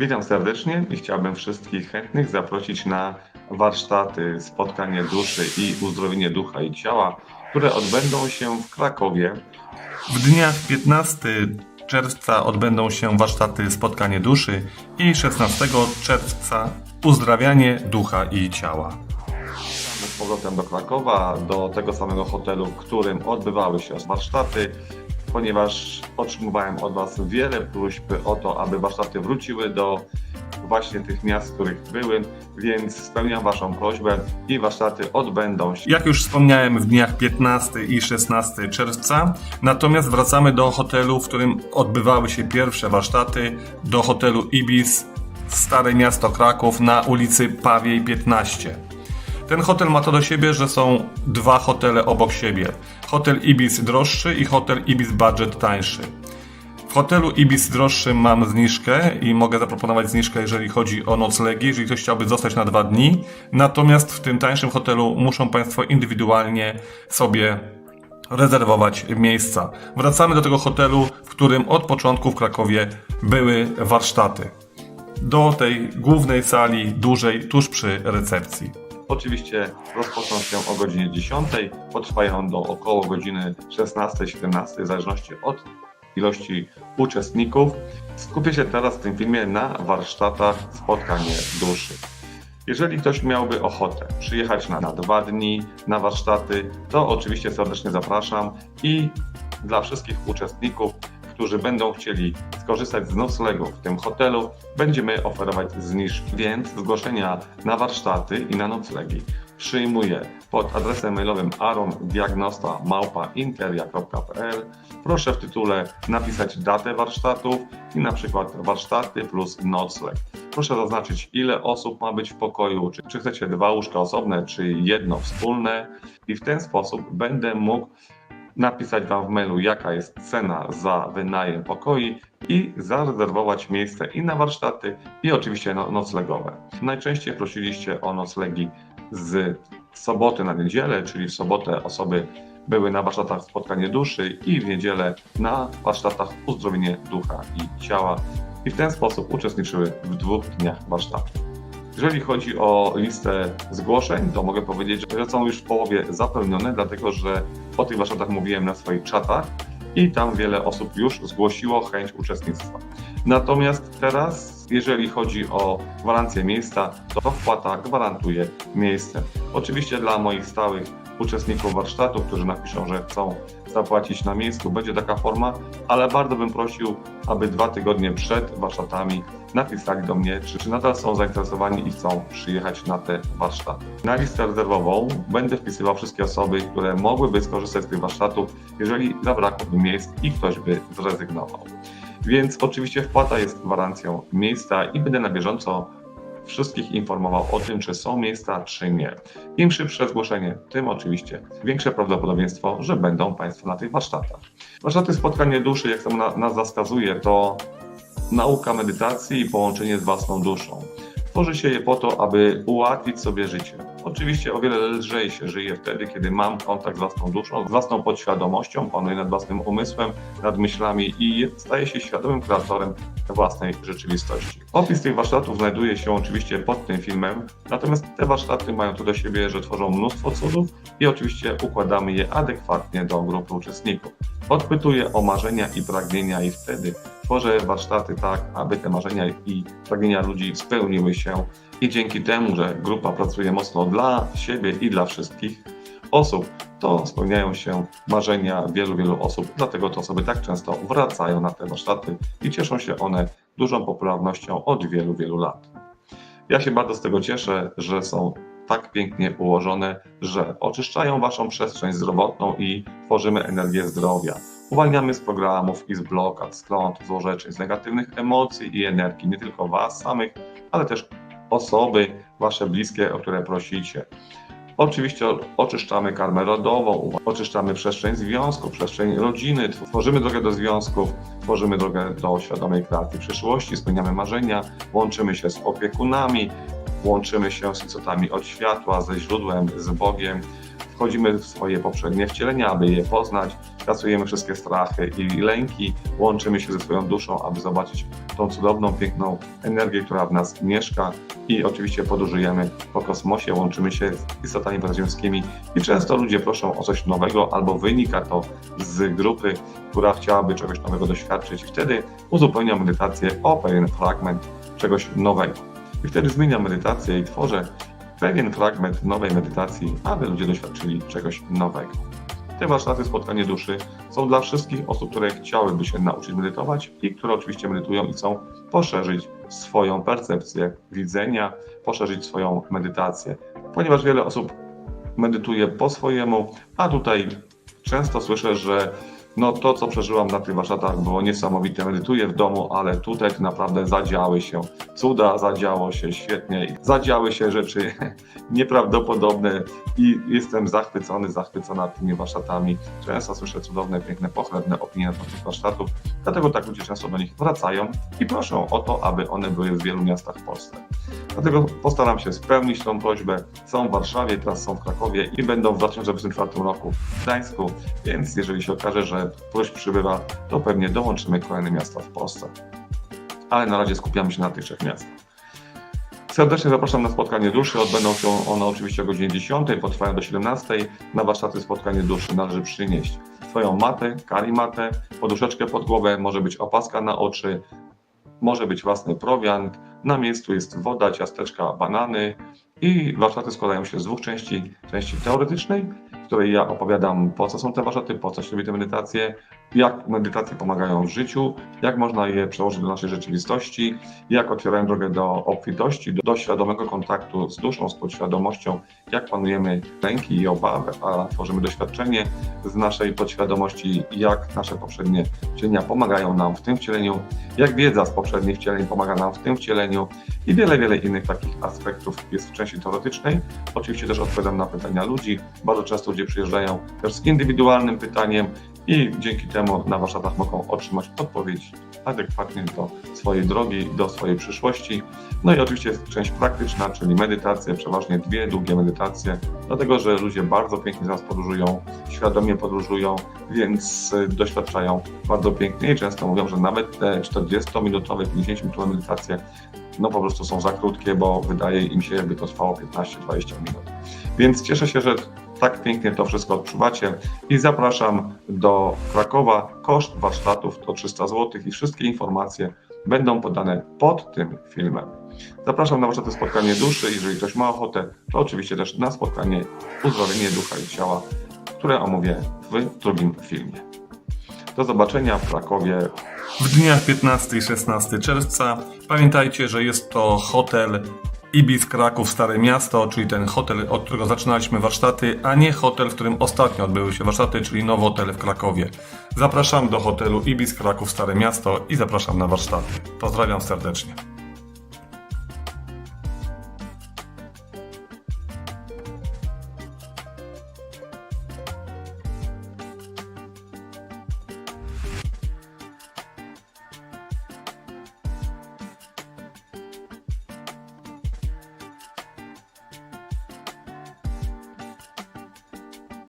Witam serdecznie i chciałbym wszystkich chętnych zaprosić na warsztaty Spotkanie Duszy i Uzdrowienie Ducha i Ciała, które odbędą się w Krakowie. W dniach 15 czerwca odbędą się warsztaty Spotkanie Duszy i 16 czerwca Uzdrawianie Ducha i Ciała. z powrotem do Krakowa, do tego samego hotelu, w którym odbywały się warsztaty, ponieważ otrzymywałem od Was wiele próśb o to, aby warsztaty wróciły do właśnie tych miast, w których były, więc spełniam Waszą prośbę i warsztaty odbędą się. Jak już wspomniałem, w dniach 15 i 16 czerwca, natomiast wracamy do hotelu, w którym odbywały się pierwsze warsztaty, do hotelu Ibis, Stare Miasto Kraków na ulicy Pawiej 15. Ten hotel ma to do siebie, że są dwa hotele obok siebie. Hotel Ibis droższy i hotel Ibis budget tańszy. W hotelu Ibis droższym mam zniżkę i mogę zaproponować zniżkę, jeżeli chodzi o noclegi, jeżeli ktoś chciałby zostać na dwa dni. Natomiast w tym tańszym hotelu muszą Państwo indywidualnie sobie rezerwować miejsca. Wracamy do tego hotelu, w którym od początku w Krakowie były warsztaty. Do tej głównej sali, dużej, tuż przy recepcji. Oczywiście rozpoczną się o godzinie 10, potrwają do około godziny 16-17, w zależności od ilości uczestników. Skupię się teraz w tym filmie na warsztatach Spotkanie Duszy. Jeżeli ktoś miałby ochotę przyjechać na, na dwa dni na warsztaty, to oczywiście serdecznie zapraszam i dla wszystkich uczestników, którzy będą chcieli skorzystać z noclegu w tym hotelu, będziemy oferować zniżki, więc zgłoszenia na warsztaty i na noclegi przyjmuję pod adresem mailowym arondiagnosta.interia.pl. Proszę w tytule napisać datę warsztatów i na przykład warsztaty plus nocleg. Proszę zaznaczyć, ile osób ma być w pokoju, czy, czy chcecie dwa łóżka osobne, czy jedno wspólne i w ten sposób będę mógł napisać Wam w mailu, jaka jest cena za wynajem pokoi i zarezerwować miejsce i na warsztaty, i oczywiście no, noclegowe. Najczęściej prosiliście o noclegi z soboty na niedzielę, czyli w sobotę osoby były na warsztatach Spotkanie Duszy i w niedzielę na warsztatach Uzdrowienie Ducha i Ciała i w ten sposób uczestniczyły w dwóch dniach warsztatów. Jeżeli chodzi o listę zgłoszeń, to mogę powiedzieć, że są już w połowie zapełnione, dlatego że o tych warsztatach mówiłem na swoich czatach i tam wiele osób już zgłosiło chęć uczestnictwa. Natomiast teraz, jeżeli chodzi o gwarancję miejsca, to wpłata gwarantuje miejsce. Oczywiście dla moich stałych uczestników warsztatu, którzy napiszą, że chcą zapłacić na miejscu, będzie taka forma, ale bardzo bym prosił, aby dwa tygodnie przed warsztatami napisali do mnie, czy, czy nadal są zainteresowani i chcą przyjechać na te warsztaty. Na listę rezerwową będę wpisywał wszystkie osoby, które mogłyby skorzystać z tych warsztatów, jeżeli zabrakłoby miejsc i ktoś by zrezygnował. Więc oczywiście wpłata jest gwarancją miejsca i będę na bieżąco wszystkich informował o tym, czy są miejsca, czy nie. Im szybsze zgłoszenie, tym oczywiście większe prawdopodobieństwo, że będą Państwo na tych warsztatach. Warsztaty spotkanie duszy, jak sam na, nazwa wskazuje, to nauka medytacji i połączenie z własną duszą. Tworzy się je po to, aby ułatwić sobie życie. Oczywiście o wiele lżej się żyje wtedy, kiedy mam kontakt z własną duszą, z własną podświadomością, panuję nad własnym umysłem, nad myślami i staję się świadomym kreatorem własnej rzeczywistości. Opis tych warsztatów znajduje się oczywiście pod tym filmem, natomiast te warsztaty mają to do siebie, że tworzą mnóstwo cudów i oczywiście układamy je adekwatnie do grupy uczestników. Odpytuję o marzenia i pragnienia i wtedy tworzę warsztaty tak, aby te marzenia i pragnienia ludzi spełniły się i dzięki temu, że grupa pracuje mocno dla siebie i dla wszystkich osób, to spełniają się marzenia wielu, wielu osób, dlatego te osoby tak często wracają na te warsztaty i cieszą się one dużą popularnością od wielu, wielu lat. Ja się bardzo z tego cieszę, że są tak pięknie ułożone, że oczyszczają Waszą przestrzeń zdrowotną i tworzymy energię zdrowia. Uwalniamy z programów i z blokad, z klątw, złorzeczeń, z negatywnych emocji i energii, nie tylko Was samych, ale też osoby Wasze bliskie, o które prosicie. Oczywiście oczyszczamy karmę rodową, oczyszczamy przestrzeń związku, przestrzeń rodziny, tworzymy drogę do związków, tworzymy drogę do świadomej kreacji przyszłości, spełniamy marzenia, łączymy się z opiekunami, łączymy się z istotami od światła, ze źródłem, z Bogiem, wchodzimy w swoje poprzednie wcielenia, aby je poznać, kasujemy wszystkie strachy i lęki, łączymy się ze swoją duszą, aby zobaczyć tą cudowną, piękną energię, która w nas mieszka i oczywiście podróżujemy po kosmosie, łączymy się z istotami pozaziemskimi i często ludzie proszą o coś nowego albo wynika to z grupy, która chciałaby czegoś nowego doświadczyć i wtedy uzupełniam medytację o pewien fragment czegoś nowego. I wtedy zmieniam medytację i tworzę pewien fragment nowej medytacji, aby ludzie doświadczyli czegoś nowego. Te warsztaty spotkanie duszy są dla wszystkich osób, które chciałyby się nauczyć medytować i które oczywiście medytują i chcą poszerzyć swoją percepcję widzenia, poszerzyć swoją medytację. Ponieważ wiele osób medytuje po swojemu, a tutaj często słyszę, że no to, co przeżyłam na tych warsztatach było niesamowite. Medytuję w domu, ale tutaj naprawdę zadziały się cuda, zadziało się świetnie, zadziały się rzeczy nieprawdopodobne i jestem zachwycony, zachwycona tymi warsztatami. Często słyszę cudowne, piękne, pochlebne opinie na temat tych warsztatów, dlatego tak ludzie często do nich wracają i proszą o to, aby one były w wielu miastach w Polsce. Dlatego postaram się spełnić tą prośbę. Są w Warszawie, teraz są w Krakowie i będą w 2024 roku w Gdańsku, więc jeżeli się okaże, że próśb przybywa, to pewnie dołączymy kolejne miasta w Polsce. Ale na razie skupiamy się na tych trzech miastach. Serdecznie zapraszam na spotkanie duszy. Odbędą się one oczywiście o godzinie 10, potrwają do 17. Na warsztaty spotkanie duszy należy przynieść swoją matę, karimatę, poduszeczkę pod głowę, może być opaska na oczy, może być własny prowiant. Na miejscu jest woda, ciasteczka, banany i warsztaty składają się z dwóch części. Części teoretycznej, której ja opowiadam po co są te warsztaty, po co się robi te medytacje, jak medytacje pomagają w życiu, jak można je przełożyć do naszej rzeczywistości, jak otwierają drogę do obfitości, do, do świadomego kontaktu z duszą, z podświadomością, jak panujemy lęki i obawy, a tworzymy doświadczenie z naszej podświadomości, jak nasze poprzednie wcielenia pomagają nam w tym wcieleniu, jak wiedza z poprzednich wcieleń pomaga nam w tym wcieleniu i wiele, wiele innych takich aspektów jest w części teoretycznej. Oczywiście też odpowiadam na pytania ludzi. Bardzo często ludzie przyjeżdżają też z indywidualnym pytaniem i dzięki temu na warsztatach mogą otrzymać odpowiedź adekwatnie do swojej drogi, do swojej przyszłości. No i oczywiście jest część praktyczna, czyli medytacje, przeważnie dwie długie medytacje, dlatego że ludzie bardzo pięknie z nas podróżują, świadomie podróżują, więc y, doświadczają bardzo pięknie i często mówią, że nawet te 40-minutowe, 50-minutowe medytacje no po prostu są za krótkie, bo wydaje im się, jakby to trwało 15-20 minut. Więc cieszę się, że tak pięknie to wszystko odczuwacie i zapraszam do Krakowa. Koszt warsztatów to 300 zł i wszystkie informacje będą podane pod tym filmem. Zapraszam na warsztaty spotkanie duszy. Jeżeli ktoś ma ochotę, to oczywiście też na spotkanie uzdrowienie ducha i ciała, które omówię w drugim filmie. Do zobaczenia w Krakowie W dniach 15 i 16 czerwca pamiętajcie, że jest to hotel Ibis Kraków Stare Miasto, czyli ten hotel, od którego zaczynaliśmy warsztaty, a nie hotel, w którym ostatnio odbyły się warsztaty, czyli Nowotel w Krakowie. Zapraszam do hotelu Ibis Kraków Stare Miasto i zapraszam na warsztaty. Pozdrawiam serdecznie.